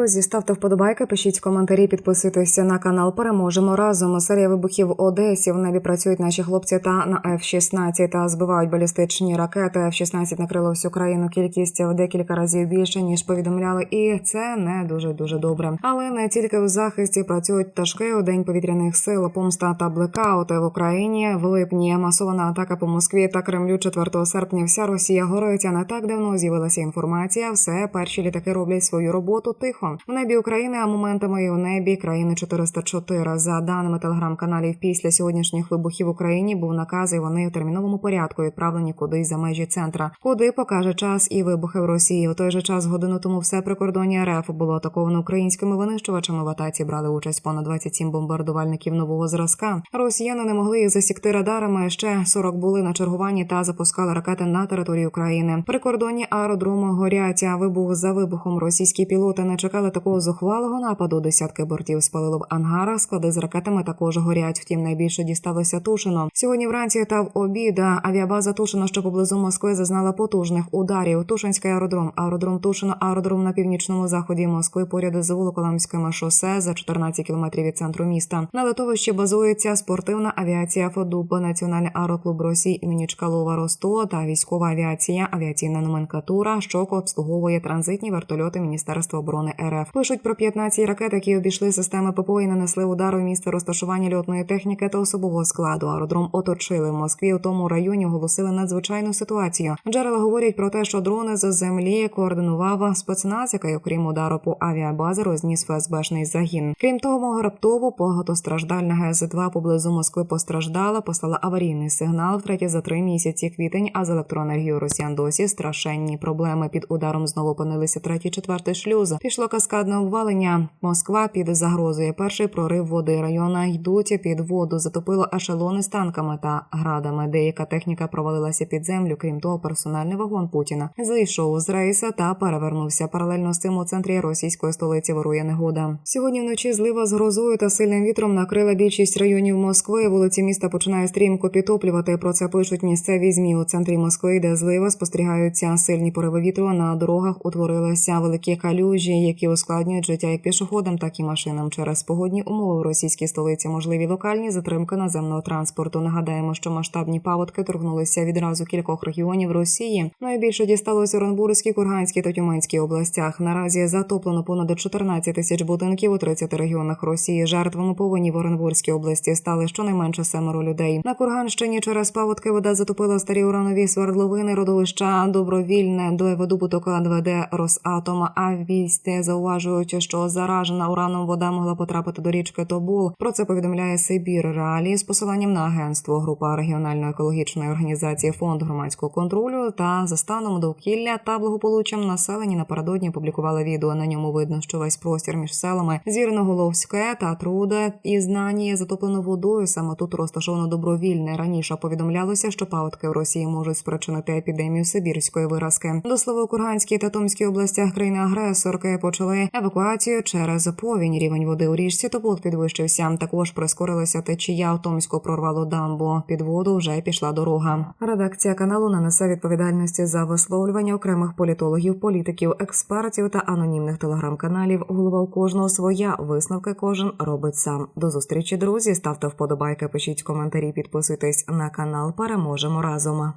Друзі, ставте вподобайки, пишіть коментарі, підписуйтеся на канал. Переможемо разом. Серія вибухів в Одесі. В небі працюють наші хлопці та на F-16 та збивають балістичні ракети. F-16 накрило всю країну. Кількість в декілька разів більше ніж повідомляли, і це не дуже дуже добре. Але не тільки в захисті працюють пташки у день повітряних сил, помста та блекаути в Україні. В липні масована атака по Москві та Кремлю 4 серпня. Вся Росія горить. А не так давно з'явилася інформація. Все перші літаки роблять свою роботу тихо. В небі України, а моментами і у небі країни 404. За даними телеграм-каналів, після сьогоднішніх вибухів в Україні був наказ, і вони в терміновому порядку відправлені кудись за межі центра. Куди покаже час і вибухи в Росії. У той же час годину тому все прикордоння РФ було атаковано українськими винищувачами. В атаці брали участь понад 27 бомбардувальників нового зразка. Росіяни не могли їх засікти радарами. Ще 40 були на чергуванні та запускали ракети на територію України. Прикордонні аеродроми горять. А вибух за вибухом російські пілоти не чекали такого зухвалого нападу. Десятки бортів спалило в ангарах. Склади з ракетами також горять. Втім, найбільше дісталося Тушино. Сьогодні вранці та в обід авіабаза Тушино, що поблизу Москви, зазнала потужних ударів. Тушинський аеродром, аеродром Тушино, аеродром на північному заході Москви, поряд з Волоколамським шосе за 14 кілометрів від центру міста. На литовищі базується спортивна авіація ФОДУП, Національний аероклуб Росії імені Чкалова Росто та військова авіація, авіаційна номенклатура, що обслуговує транзитні вертольоти Міністерства оборони РФ. Пишуть про 15 ракет, які обійшли системи ППО і нанесли удар у місце розташування льотної техніки та особового складу. Аеродром оточили в Москві. У тому районі оголосили надзвичайну ситуацію. Джерела говорять про те, що дрони з землі координував спецназ, який, окрім удару по авіабази, розніс ФСБшний загін. Крім того, раптово багатостраждальна ГС 2 поблизу Москви постраждала, послала аварійний сигнал втретє за три місяці квітень. А з електроенергією росіян досі страшенні проблеми. Під ударом знову опинилися третій, четвертий шлюз. Пішло каскадне обвалення. Москва під загрозою. Перший прорив води района йдуть під воду. Затопило ешелони з танками та градами. Деяка техніка провалилася під землю. Крім того, персональний вагон Путіна зайшов з рейса та перевернувся. Паралельно з цим у центрі російської столиці вирує негода. Сьогодні вночі злива з грозою та сильним вітром накрила більшість районів Москви. Вулиці міста починає стрімко підтоплювати. Про це пишуть місцеві змі у центрі Москви, де злива спостерігаються сильні пориви вітру. На дорогах утворилися великі калюжі, які ускладнюють життя як пішоходам, так і машинам. Через погодні умови в російській столиці можливі локальні затримки наземного транспорту. Нагадаємо, що масштабні паводки торкнулися відразу кількох регіонів Росії. Найбільше дісталося в Оренбурзькій, Курганській та Тюменській областях. Наразі затоплено понад 14 тисяч будинків у 30 регіонах Росії. Жертвами повені в Оренбурзькій області стали щонайменше семеро людей. На Курганщині через паводки вода затопила старі уранові свердловини, родовища добровільне до видобуток НВД Росатома. А війське зауважують, що заражена ураном вода могла потрапити до річки Тобол. Про це повідомляє Сибір Реалії з посиланням на агентство. Група регіональної екологічної організації Фонд громадського контролю та за станом довкілля та благополуччям населення напередодні опублікували відео. На ньому видно, що весь простір між селами Зірноголовське та Труда і знані затоплено водою. Саме тут розташовано добровільне. Раніше повідомлялося, що паводки в Росії можуть спричинити епідемію сибірської виразки. До слова у Курганській та Томській областях країни-агресорки почали евакуацію через повінь. Рівень води у річці Тобол підвищився. Також прискорилася течія. У Томську прорвало дамбу. Під воду вже пішла дорога. Редакція каналу не несе відповідальності за висловлювання окремих політологів, політиків, експертів та анонімних телеграм-каналів. Голова у кожного своя висновки кожен робить сам. До зустрічі, друзі. Ставте вподобайки, пишіть коментарі, підписуйтесь на канал. Переможемо разом.